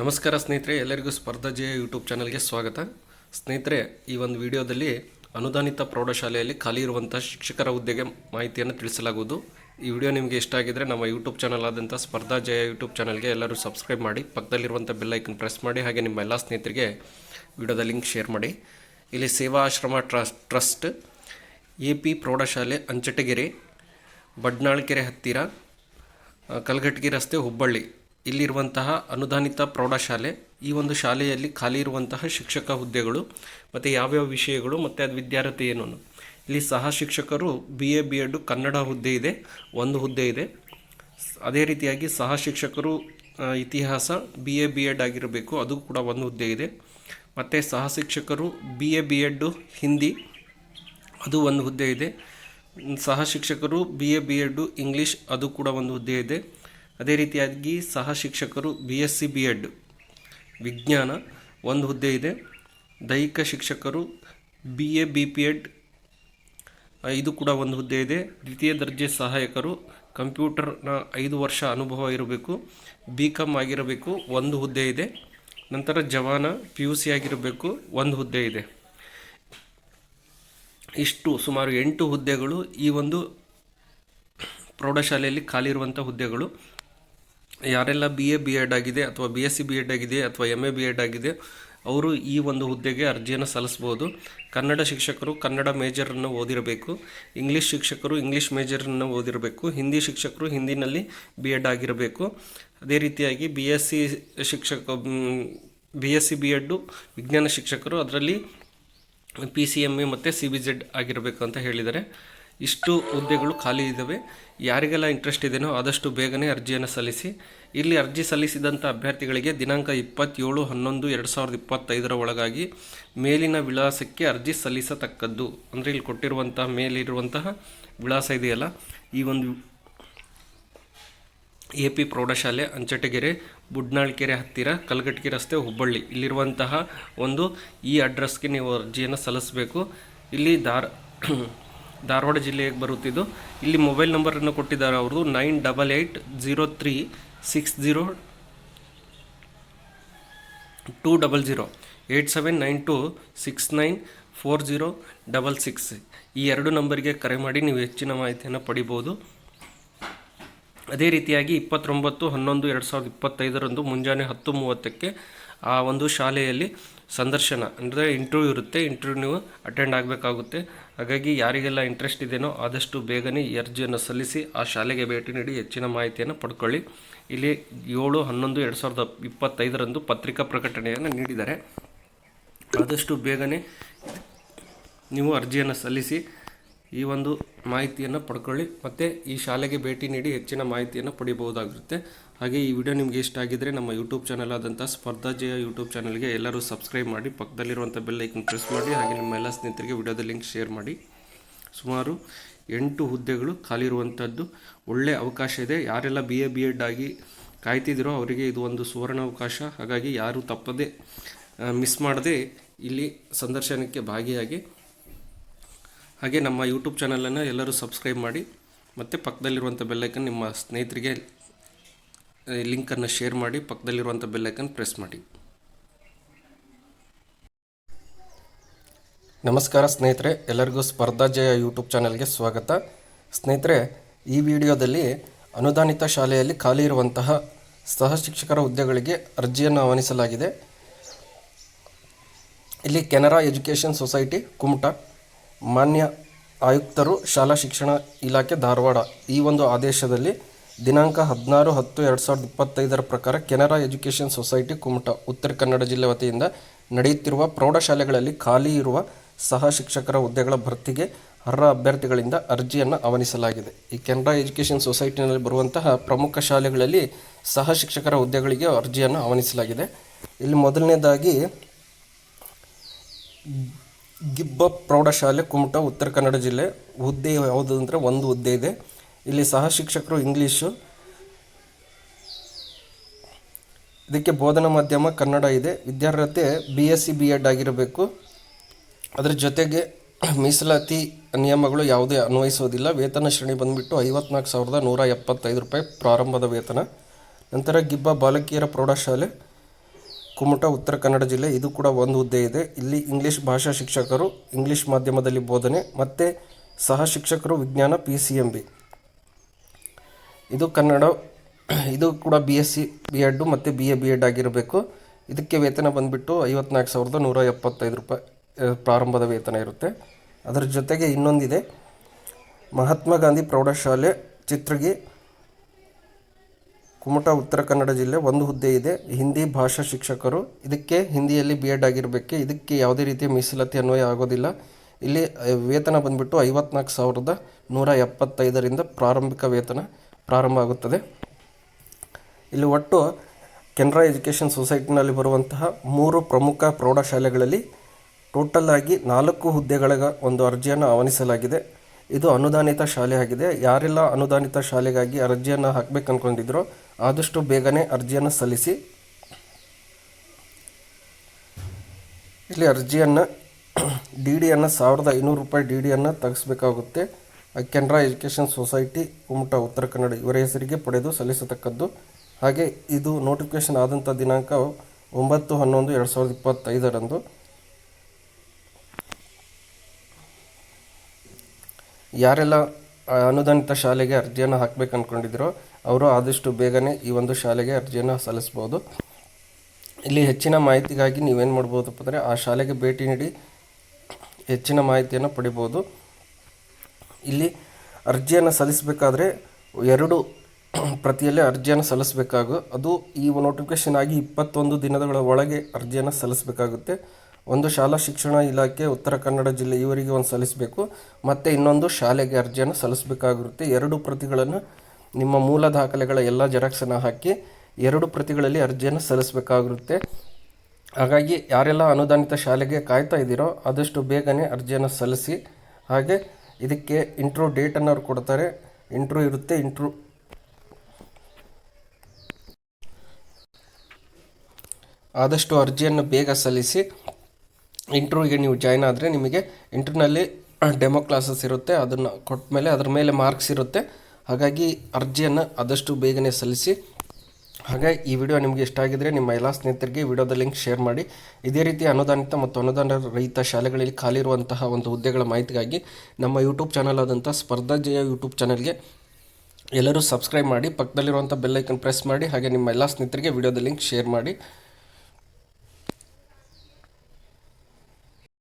ನಮಸ್ಕಾರ ಸ್ನೇಹಿತರೆ, ಎಲ್ಲರಿಗೂ ಸ್ಪರ್ಧಾ ಜಯ ಯೂಟ್ಯೂಬ್ ಚಾನಲ್ಗೆ ಸ್ವಾಗತ. ಸ್ನೇಹಿತರೆ, ಈ ಒಂದು ವಿಡಿಯೋದಲ್ಲಿ ಅನುದಾನಿತ ಪ್ರೌಢಶಾಲೆಯಲ್ಲಿ ಖಾಲಿ ಇರುವಂಥ ಶಿಕ್ಷಕರ ಹುದ್ದೆಗೆ ಮಾಹಿತಿಯನ್ನು ತಿಳಿಸಲಾಗುವುದು. ಈ ವಿಡಿಯೋ ನಿಮಗೆ ಇಷ್ಟ ಆಗಿದ್ದರೆ ನಮ್ಮ ಯೂಟ್ಯೂಬ್ ಚಾನಲ್ ಆದಂಥ ಸ್ಪರ್ಧಾ ಜಯ ಯೂಟ್ಯೂಬ್ ಚಾನಲ್ಗೆ ಎಲ್ಲರೂ ಸಬ್ಸ್ಕ್ರೈಬ್ ಮಾಡಿ ಪಕ್ಕದಲ್ಲಿರುವಂಥ ಬೆಲ್ ಐಕನ್ ಪ್ರೆಸ್ ಮಾಡಿ, ಹಾಗೆ ನಿಮ್ಮ ಎಲ್ಲ ಸ್ನೇಹಿತರಿಗೆ ವಿಡಿಯೋದ ಲಿಂಕ್ ಶೇರ್ ಮಾಡಿ. ಇಲ್ಲಿ ಸೇವಾ ಆಶ್ರಮ ಟ್ರಸ್ಟ್ ಟ್ರಸ್ಟ್, ಎ ಪಿ ಪ್ರೌಢಶಾಲೆ, ಅಂಚಟಗೆರೆ, ಬಡ್ನಾಳ್ಕೆರೆ ಹತ್ತಿರ ಕಲ್ಗಟ್ಗಿ ರಸ್ತೆ, ಹುಬ್ಬಳ್ಳಿ. ಇಲ್ಲಿರುವಂತಹ ಅನುದಾನಿತ ಪ್ರೌಢಶಾಲೆ, ಈ ಒಂದು ಶಾಲೆಯಲ್ಲಿ ಖಾಲಿ ಇರುವಂತಹ ಶಿಕ್ಷಕ ಹುದ್ದೆಗಳು, ಮತ್ತು ಯಾವ್ಯಾವ ವಿಷಯಗಳು, ಮತ್ತು ಅದು ವಿದ್ಯಾರ್ಥಿ ಏನು. ಇಲ್ಲಿ ಸಹ ಶಿಕ್ಷಕರು B A B Ed Kannada ಹುದ್ದೆ ಇದೆ, ಒಂದು ಹುದ್ದೆ ಇದೆ. ಅದೇ ರೀತಿಯಾಗಿ ಸಹ ಶಿಕ್ಷಕರು ಇತಿಹಾಸ ಬಿ ಎ ಬಿ ಎಡ್ ಆಗಿರಬೇಕು, ಅದು ಕೂಡ ಒಂದು ಹುದ್ದೆ ಇದೆ. ಮತ್ತು ಸಹ ಶಿಕ್ಷಕರು B A B Ed Hindi, ಅದು ಒಂದು ಹುದ್ದೆ ಇದೆ. ಸಹ ಶಿಕ್ಷಕರು B A B Ed English ಅದು ಕೂಡ ಒಂದು ಹುದ್ದೆ ಇದೆ. ಅದೇ ರೀತಿಯಾಗಿ ಸಹ ಶಿಕ್ಷಕರು B S C B Ed ವಿಜ್ಞಾನ ಒಂದು ಹುದ್ದೆ ಇದೆ. ದೈಹಿಕ ಶಿಕ್ಷಕರು B A B P Ed ಇದು ಕೂಡ ಒಂದು ಹುದ್ದೆ ಇದೆ. ದ್ವಿತೀಯ ದರ್ಜೆ ಸಹಾಯಕರು ಕಂಪ್ಯೂಟರ್ನ ಐದು ವರ್ಷ ಅನುಭವ ಇರಬೇಕು ಬಿ ಕಾಮ್ ಆಗಿರಬೇಕು, ಒಂದು ಹುದ್ದೆ ಇದೆ. ನಂತರ ಜವಾನ ಪಿ ಯು ಸಿ ಆಗಿರಬೇಕು, ಒಂದು ಹುದ್ದೆ ಇದೆ. ಇಷ್ಟು ಸುಮಾರು ಎಂಟು ಹುದ್ದೆಗಳು ಈ ಒಂದು ಪ್ರೌಢಶಾಲೆಯಲ್ಲಿ ಖಾಲಿ ಇರುವಂಥ ಹುದ್ದೆಗಳು. ಯಾರೆಲ್ಲ ಬಿ ಎ ಬಿ ಎಡ್ ಆಗಿದೆ ಅಥವಾ B S C B Ed ಆಗಿದೆ ಅಥವಾ ಎಂ ಎ ಬಿ ಎಡ್ ಆಗಿದೆ, ಅವರು ಈ ಒಂದು ಹುದ್ದೆಗೆ ಅರ್ಜಿಯನ್ನು ಸಲ್ಲಿಸ್ಬೋದು ಕನ್ನಡ ಶಿಕ್ಷಕರು ಕನ್ನಡ ಮೇಜರನ್ನು ಓದಿರಬೇಕು. ಇಂಗ್ಲೀಷ್ ಶಿಕ್ಷಕರು ಇಂಗ್ಲೀಷ್ ಮೇಜರನ್ನು ಓದಿರಬೇಕು. ಹಿಂದಿ ಶಿಕ್ಷಕರು ಹಿಂದಿನಲ್ಲಿ ಬಿ ಎಡ್ ಆಗಿರಬೇಕು. ಅದೇ ರೀತಿಯಾಗಿ ಬಿ ಎಸ್ ಸಿ ಶಿಕ್ಷಕ B S C B Ed ವಿಜ್ಞಾನ ಶಿಕ್ಷಕರು ಅದರಲ್ಲಿ ಪಿ ಸಿ ಎಂ ಎ ಮತ್ತು ಸಿ ಬಿ ಜೆಡ್ ಆಗಿರಬೇಕು ಅಂತ ಹೇಳಿದ್ದಾರೆ. ಇಷ್ಟು ಹುದ್ದೆಗಳು ಖಾಲಿ ಇದ್ದಾವೆ. ಯಾರಿಗೆಲ್ಲ ಇಂಟ್ರೆಸ್ಟ್ ಇದೆಯೋ ಆದಷ್ಟು ಬೇಗನೆ ಅರ್ಜಿಯನ್ನು ಸಲ್ಲಿಸಿ. ಇಲ್ಲಿ ಅರ್ಜಿ ಸಲ್ಲಿಸಿದಂಥ ಅಭ್ಯರ್ಥಿಗಳಿಗೆ ದಿನಾಂಕ ಇಪ್ಪತ್ತೇಳು ಹನ್ನೊಂದು ಎರಡು ಸಾವಿರದ ಇಪ್ಪತ್ತೈದರ ಒಳಗಾಗಿ ಮೇಲಿನ ವಿಳಾಸಕ್ಕೆ ಅರ್ಜಿ ಸಲ್ಲಿಸತಕ್ಕದ್ದು. ಅಂದರೆ ಇಲ್ಲಿ ಕೊಟ್ಟಿರುವಂತಹ ಮೇಲಿರುವಂತಹ ವಿಳಾಸ ಇದೆಯಲ್ಲ, ಈ ಒಂದು ಎ ಪಿ ಪ್ರೌಢಶಾಲೆ, ಅಂಚಟಗೆರೆ, ಬುಡ್ನಾಳ್ಕೆರೆ ಹತ್ತಿರ ಕಲ್ಗಟ್ಟಿ ರಸ್ತೆ, ಹುಬ್ಬಳ್ಳಿ. ಇಲ್ಲಿರುವಂತಹ ಒಂದು ಈ ಅಡ್ರೆಸ್ಗೆ ನೀವು ಅರ್ಜಿಯನ್ನು ಸಲ್ಲಿಸಬೇಕು. ಇಲ್ಲಿ ಧಾರ ಧಾರವಾಡ ಜಿಲ್ಲೆಗೆ ಬರುತ್ತಿದ್ದು. ಇಲ್ಲಿ ಮೊಬೈಲ್ ನಂಬರನ್ನು ಕೊಟ್ಟಿದ್ದಾರೆ ಅವ್ರದ್ದು nine double eight zero three six zero two double zero eight seven nine two six nine four zero double six. ಈ ಎರಡು ನಂಬರಿಗೆ ಕರೆ ಮಾಡಿ ನೀವು ಹೆಚ್ಚಿನ ಮಾಹಿತಿಯನ್ನು ಪಡಿಬೋದು. ಅದೇ ರೀತಿಯಾಗಿ ಇಪ್ಪತ್ತೊಂಬತ್ತು ಹನ್ನೊಂದು ಎರಡು ಸಾವಿರದ ಇಪ್ಪತ್ತೈದರಂದು ಮುಂಜಾನೆ ಹತ್ತು ಮೂವತ್ತಕ್ಕೆ ಆ ಒಂದು ಶಾಲೆಯಲ್ಲಿ ಸಂದರ್ಶನ, ಅಂದರೆ ಇಂಟರ್ವ್ಯೂ ಇರುತ್ತೆ. ಇಂಟರ್ವ್ಯೂ ಅಟೆಂಡ್ ಆಗಬೇಕಾಗುತ್ತೆ. ಹಾಗಾಗಿ ಯಾರಿಗೆಲ್ಲ ಇಂಟ್ರೆಸ್ಟ್ ಇದೆಯೋ ಆದಷ್ಟು ಬೇಗನೆ ಅರ್ಜಿಯನ್ನು ಸಲ್ಲಿಸಿ ಆ ಶಾಲೆಗೆ ಭೇಟಿ ನೀಡಿ ಹೆಚ್ಚಿನ ಮಾಹಿತಿಯನ್ನು ಪಡ್ಕೊಳ್ಳಿ. ಇಲ್ಲಿ ಏಳು, ಹನ್ನೊಂದು, ಎರಡು ಸಾವಿರದ ಇಪ್ಪತ್ತೈದರಂದು ಪತ್ರಿಕಾ ಪ್ರಕಟಣೆಯನ್ನು ನೀಡಿದ್ದಾರೆ. ಆದಷ್ಟು ಬೇಗನೆ ನೀವು ಅರ್ಜಿಯನ್ನು ಸಲ್ಲಿಸಿ ಈ ಒಂದು ಮಾಹಿತಿಯನ್ನು ಪಡ್ಕೊಳ್ಳಿ. ಮತ್ತು ಈ ಶಾಲೆಗೆ ಭೇಟಿ ನೀಡಿ ಹೆಚ್ಚಿನ ಮಾಹಿತಿಯನ್ನು ಪಡಿಬಹುದಾಗಿರುತ್ತೆ. ಹಾಗೆ ಈ ವಿಡಿಯೋ ನಿಮಗೆ ಇಷ್ಟ ಆಗಿದ್ದರೆ ನಮ್ಮ ಯೂಟ್ಯೂಬ್ ಚಾನಲ್ ಆದಂಥ ಸ್ಪರ್ಧಾಜಯ ಯೂಟ್ಯೂಬ್ ಚಾನಲ್ಗೆ ಎಲ್ಲರೂ ಸಬ್ಸ್ಕ್ರೈಬ್ ಮಾಡಿ ಪಕ್ಕದಲ್ಲಿರುವಂಥ ಬೆಲ್ ಐಕನ್ ಪ್ರೆಸ್ ಮಾಡಿ, ಹಾಗೆ ನಿಮ್ಮ ಎಲ್ಲ ಸ್ನೇಹಿತರಿಗೆ ವಿಡಿಯೋದ ಲಿಂಕ್ ಶೇರ್ ಮಾಡಿ. ಸುಮಾರು ಎಂಟು ಹುದ್ದೆಗಳು ಖಾಲಿ ಇರುವಂಥದ್ದು ಒಳ್ಳೆಯ ಅವಕಾಶ ಇದೆ. ಯಾರೆಲ್ಲ ಬಿ ಎ ಬಿ ಎಡ್ ಆಗಿ ಕಾಯ್ತಿದ್ದೀರೋ ಅವರಿಗೆ ಇದು ಒಂದು ಸುವರ್ಣ ಅವಕಾಶ. ಹಾಗಾಗಿ ಯಾರು ತಪ್ಪದೇ ಮಿಸ್ ಮಾಡದೆ ಇಲ್ಲಿ ಸಂದರ್ಶನಕ್ಕೆ ಭಾಗಿಯಾಗಿ ಹಾಗೆ ನಮ್ಮ ಯೂಟ್ಯೂಬ್ ಚಾನಲನ್ನು ಎಲ್ಲರೂ ಸಬ್ಸ್ಕ್ರೈಬ್ ಮಾಡಿ, ಮತ್ತು ಪಕ್ಕದಲ್ಲಿರುವಂಥ ಬೆಲ್ಲೈಕನ್ ನಿಮ್ಮ ಸ್ನೇಹಿತರಿಗೆ ಲಿಂಕನ್ನು ಶೇರ್ ಮಾಡಿ ಪಕ್ಕದಲ್ಲಿರುವಂಥ ಬೆಲ್ಲೈಕನ್ ಪ್ರೆಸ್ ಮಾಡಿ. ನಮಸ್ಕಾರ ಸ್ನೇಹಿತರೆ, ಎಲ್ಲರಿಗೂ ಸ್ಪರ್ಧಾ ಜಯ ಯೂಟ್ಯೂಬ್ ಚಾನಲ್ಗೆ ಸ್ವಾಗತ. ಸ್ನೇಹಿತರೆ, ಈ ವಿಡಿಯೋದಲ್ಲಿ ಅನುದಾನಿತ ಶಾಲೆಯಲ್ಲಿ ಖಾಲಿ ಇರುವಂತಹ ಸಹ ಶಿಕ್ಷಕರ ಹುದ್ದೆಗಳಿಗೆ ಅರ್ಜಿಯನ್ನು ಆಹ್ವಾನಿಸಲಾಗಿದೆ. ಇಲ್ಲಿ ಕೆನರಾ ಎಜುಕೇಷನ್ ಸೊಸೈಟಿ ಕುಮಟಾ. ಮಾನ್ಯ ಆಯುಕ್ತರು, ಶಾಲಾ ಶಿಕ್ಷಣ ಇಲಾಖೆ ಧಾರವಾಡ. ಈ ಒಂದು ಆದೇಶದಲ್ಲಿ ದಿನಾಂಕ ಹದಿನಾರು ಹತ್ತು ಎರಡು ಸಾವಿರದ ಇಪ್ಪತ್ತೈದರ ಪ್ರಕಾರ ಕೆನರಾ ಎಜುಕೇಷನ್ ಸೊಸೈಟಿ ಕುಮಟ, ಉತ್ತರ ಕನ್ನಡ ಜಿಲ್ಲೆ ವತಿಯಿಂದ ನಡೆಯುತ್ತಿರುವ ಪ್ರೌಢಶಾಲೆಗಳಲ್ಲಿ ಖಾಲಿ ಇರುವ ಸಹ ಶಿಕ್ಷಕರ ಹುದ್ದೆಗಳ ಭರ್ತಿಗೆ ಅರ್ಹ ಅಭ್ಯರ್ಥಿಗಳಿಂದ ಅರ್ಜಿಯನ್ನು ಆಹ್ವಾನಿಸಲಾಗಿದೆ. ಈ ಕೆನರಾ ಎಜುಕೇಷನ್ ಸೊಸೈಟಿನಲ್ಲಿ ಬರುವಂತಹ ಪ್ರಮುಖ ಶಾಲೆಗಳಲ್ಲಿ ಸಹ ಶಿಕ್ಷಕರ ಹುದ್ದೆಗಳಿಗೆ ಅರ್ಜಿಯನ್ನು ಆಹ್ವಾನಿಸಲಾಗಿದೆ. ಇಲ್ಲಿ ಮೊದಲನೇದಾಗಿ ಗಿಬ್ಬ ಪ್ರೌಢಶಾಲೆ, ಕುಮಟಾ, ಉತ್ತರ ಕನ್ನಡ ಜಿಲ್ಲೆ. ಹುದ್ದೆ ಯಾವುದು ಅಂದರೆ ಒಂದು ಹುದ್ದೆ ಇದೆ. ಇಲ್ಲಿ ಸಹ ಶಿಕ್ಷಕರು ಇಂಗ್ಲೀಷು. ಇದಕ್ಕೆ ಬೋಧನಾ ಮಾಧ್ಯಮ ಕನ್ನಡ ಇದೆ. ವಿದ್ಯಾರ್ಹತೆ B S C B Ed ಆಗಿರಬೇಕು. ಅದರ ಜೊತೆಗೆ ಮೀಸಲಾತಿ ನಿಯಮಗಳು ಯಾವುದೇ ಅನ್ವಯಿಸೋದಿಲ್ಲ. ವೇತನ ಶ್ರೇಣಿ ಬಂದುಬಿಟ್ಟು ಐವತ್ನಾಲ್ಕು ಸಾವಿರದ ನೂರ ಎಪ್ಪತ್ತೈದು ರೂಪಾಯಿ ಪ್ರಾರಂಭದ ವೇತನ. ನಂತರ ಗಿಬ್ಬ ಬಾಲಕಿಯರ ಪ್ರೌಢಶಾಲೆ. ಕುಮಟ, ಉತ್ತರ ಕನ್ನಡ ಜಿಲ್ಲೆ, ಇದು ಕೂಡ ಒಂದು ಹುದ್ದೆ ಇದೆ. ಇಲ್ಲಿ ಇಂಗ್ಲಿಷ್ ಭಾಷಾ ಶಿಕ್ಷಕರು, ಇಂಗ್ಲಿಷ್ ಮಾಧ್ಯಮದಲ್ಲಿ ಬೋಧನೆ, ಮತ್ತು ಸಹ ಶಿಕ್ಷಕರು ವಿಜ್ಞಾನ ಪಿ ಸಿ ಎಂ ಬಿ ಇದು ಕನ್ನಡ, ಇದು ಕೂಡ B S C B Ed ಮತ್ತು ಬಿ ಎ ಬಿ ಎಡ್ ಆಗಿರಬೇಕು. ಇದಕ್ಕೆ ವೇತನ ಬಂದುಬಿಟ್ಟು ಐವತ್ನಾಲ್ಕು ಸಾವಿರದ ನೂರ ಎಪ್ಪತ್ತೈದು ರೂಪಾಯಿ ಪ್ರಾರಂಭದ ವೇತನ ಇರುತ್ತೆ. ಅದರ ಜೊತೆಗೆ ಇನ್ನೊಂದಿದೆ, ಮಹಾತ್ಮ ಗಾಂಧಿ ಪ್ರೌಢಶಾಲೆ ಚಿತ್ರಗಿ ಕುಮಟ ಉತ್ತರ ಕನ್ನಡ ಜಿಲ್ಲೆ ಒಂದು ಹುದ್ದೆ ಇದೆ. ಹಿಂದಿ ಭಾಷಾ ಶಿಕ್ಷಕರು. ಇದಕ್ಕೆ ಹಿಂದಿಯಲ್ಲಿ ಬಿ ಎಡ್ ಆಗಿರಬೇಕು. ಇದಕ್ಕೆ ಯಾವುದೇ ರೀತಿಯ ಮೀಸಲಾತಿ ಅನ್ವಯ ಆಗೋದಿಲ್ಲ. ಇಲ್ಲಿ ವೇತನ ಬಂದ್ಬಿಟ್ಟು ಐವತ್ನಾಲ್ಕು ಸಾವಿರದ ನೂರ ಎಪ್ಪತ್ತೈದರಿಂದ ಪ್ರಾರಂಭಿಕ ವೇತನ ಪ್ರಾರಂಭ ಆಗುತ್ತದೆ. ಇಲ್ಲಿ ಒಟ್ಟು ಕೆನರಾ ಎಜುಕೇಷನ್ ಸೊಸೈಟಿನಲ್ಲಿ ಬರುವಂತಹ ಮೂರು ಪ್ರಮುಖ ಪ್ರೌಢಶಾಲೆಗಳಲ್ಲಿ ಟೋಟಲ್ ಆಗಿ ನಾಲ್ಕು ಹುದ್ದೆಗಳ ಒಂದು ಅರ್ಜಿಯನ್ನು ಆಹ್ವಾನಿಸಲಾಗಿದೆ. ಇದು ಅನುದಾನಿತ ಶಾಲೆ ಆಗಿದೆ. ಯಾರೆಲ್ಲ ಅನುದಾನಿತ ಶಾಲೆಗಾಗಿ ಅರ್ಜಿಯನ್ನು ಹಾಕ್ಬೇಕು ಅನ್ಕೊಂಡಿದ್ರೋ ಆದಷ್ಟು ಬೇಗನೆ ಅರ್ಜಿಯನ್ನು ಸಲ್ಲಿಸಿ. ಇಲ್ಲಿ ಅರ್ಜಿಯನ್ನು ಡಿ ಡಿಯನ್ನು ಸಾವಿರದ ಐನೂರು ರೂಪಾಯಿ ಡಿ ಡಿಯನ್ನು ತೆಗೆಸ್ಬೇಕಾಗುತ್ತೆ. ಕೆನರಾ ಎಜುಕೇಷನ್ ಸೊಸೈಟಿ, ಕುಮಟ, ಉತ್ತರ ಕನ್ನಡ ಇವರ ಹೆಸರಿಗೆ ಪಡೆದು ಸಲ್ಲಿಸತಕ್ಕದ್ದು. ಹಾಗೆ ಇದು ನೋಟಿಫಿಕೇಶನ್ ಆದಂಥ ದಿನಾಂಕ ಒಂಬತ್ತು ಹನ್ನೊಂದು ಎರಡು ಸಾವಿರದ ಇಪ್ಪತ್ತೈದರಂದು. ಯಾರೆಲ್ಲ ಅನುದಾನಿತ ಶಾಲೆಗೆ ಅರ್ಜಿಯನ್ನು ಹಾಕಬೇಕು ಅಂದ್ಕೊಂಡಿದ್ರೋ ಅವರು ಆದಷ್ಟು ಬೇಗನೆ ಈ ಒಂದು ಶಾಲೆಗೆ ಅರ್ಜಿಯನ್ನು ಸಲ್ಲಿಸ್ಬೋದು. ಇಲ್ಲಿ ಹೆಚ್ಚಿನ ಮಾಹಿತಿಗಾಗಿ ನೀವೇನು ಮಾಡ್ಬೋದಪ್ಪ ಅಂದರೆ ಆ ಶಾಲೆಗೆ ಭೇಟಿ ನೀಡಿ ಹೆಚ್ಚಿನ ಮಾಹಿತಿಯನ್ನು ಪಡಿಬೋದು. ಇಲ್ಲಿ ಅರ್ಜಿಯನ್ನು ಸಲ್ಲಿಸಬೇಕಾದ್ರೆ ಎರಡು ಪ್ರತಿಯಲ್ಲಿ ಅರ್ಜಿಯನ್ನು ಸಲ್ಲಿಸಬೇಕಾಗು, ಅದು ಈ ನೋಟಿಫಿಕೇಶನ್ ಆಗಿ ಇಪ್ಪತ್ತೊಂದು ದಿನಗಳ ಒಳಗೆ ಅರ್ಜಿಯನ್ನು ಸಲ್ಲಿಸಬೇಕಾಗುತ್ತೆ. ಒಂದು ಶಾಲಾ ಶಿಕ್ಷಣ ಇಲಾಖೆ ಉತ್ತರ ಕನ್ನಡ ಜಿಲ್ಲೆ ಇವರಿಗೆ ಒಂದು ಸಲ್ಲಿಸಬೇಕು. ಮತ್ತು ಇನ್ನೊಂದು ಶಾಲೆಗೆ ಅರ್ಜಿಯನ್ನು ಸಲ್ಲಿಸಬೇಕಾಗಿರುತ್ತೆ. ಎರಡು ಪ್ರತಿಗಳನ್ನು ನಿಮ್ಮ ಮೂಲ ದಾಖಲೆಗಳ ಎಲ್ಲ ಜೆರಾಕ್ಸನ್ನು ಹಾಕಿ ಎರಡು ಪ್ರತಿಗಳಲ್ಲಿ ಅರ್ಜಿಯನ್ನು ಸಲ್ಲಿಸಬೇಕಾಗಿರುತ್ತೆ. ಹಾಗಾಗಿ ಯಾರೆಲ್ಲ ಅನುದಾನಿತ ಶಾಲೆಗೆ ಕಾಯ್ತಾ ಇದ್ದೀರೋ ಆದಷ್ಟು ಬೇಗನೆ ಅರ್ಜಿಯನ್ನು ಸಲ್ಲಿಸಿ. ಹಾಗೆ ಇದಕ್ಕೆ ಇಂಟ್ರೂ ಡೇಟನ್ನು ಅವ್ರು ಕೊಡ್ತಾರೆ. ಇಂಟ್ರೂ ಇರುತ್ತೆ ಇಂಟ್ರೂ ಆದಷ್ಟು ಅರ್ಜಿಯನ್ನು ಬೇಗ ಸಲ್ಲಿಸಿ. ಇಂಟ್ರೂಗೆ ನೀವು ಜಾಯ್ನ್ ಆದರೆ ನಿಮಗೆ ಇಂಟ್ರ್ನಲ್ಲಿ ಡೆಮೋ ಕ್ಲಾಸಸ್ ಇರುತ್ತೆ. ಅದನ್ನು ಕೊಟ್ಟ ಮೇಲೆ ಅದ್ರ ಮೇಲೆ ಮಾರ್ಕ್ಸ್ ಇರುತ್ತೆ. ಹಾಗಾಗಿ ಅರ್ಜಿಯನ್ನು ಆದಷ್ಟು ಬೇಗನೆ ಸಲ್ಲಿಸಿ. ಹಾಗೆ ಈ ವಿಡಿಯೋ ನಿಮಗೆ ಇಷ್ಟ ಆಗಿದ್ರೆ ನಿಮ್ಮ ಎಲ್ಲ ಸ್ನೇಹಿತರಿಗೆ ವಿಡಿಯೋದ ಲಿಂಕ್ ಶೇರ್ ಮಾಡಿ. ಇದೇ ರೀತಿ ಅನುದಾನಿತ ಮತ್ತು ಅನುದಾನ ರಹಿತ ಶಾಲೆಗಳಲ್ಲಿ ಖಾಲಿ ಇರುವಂತಹ ಒಂದು ಹುದ್ದೆಗಳ ಮಾಹಿತಿಗಾಗಿ ನಮ್ಮ ಯೂಟ್ಯೂಬ್ ಚಾನಲ್ ಆದಂಥ ಸ್ಪರ್ಧಾ ಜಯ ಯೂಟ್ಯೂಬ್ ಚಾನಲ್ಗೆ ಎಲ್ಲರೂ ಸಬ್ಸ್ಕ್ರೈಬ್ ಮಾಡಿ. ಪಕ್ಕದಲ್ಲಿರುವಂಥ ಬೆಲ್ಲೈಕನ್ ಪ್ರೆಸ್ ಮಾಡಿ. ಹಾಗೆ ನಿಮ್ಮ ಎಲ್ಲ ಸ್ನೇಹಿತರಿಗೆ ವಿಡಿಯೋದ ಲಿಂಕ್ ಶೇರ್ ಮಾಡಿ.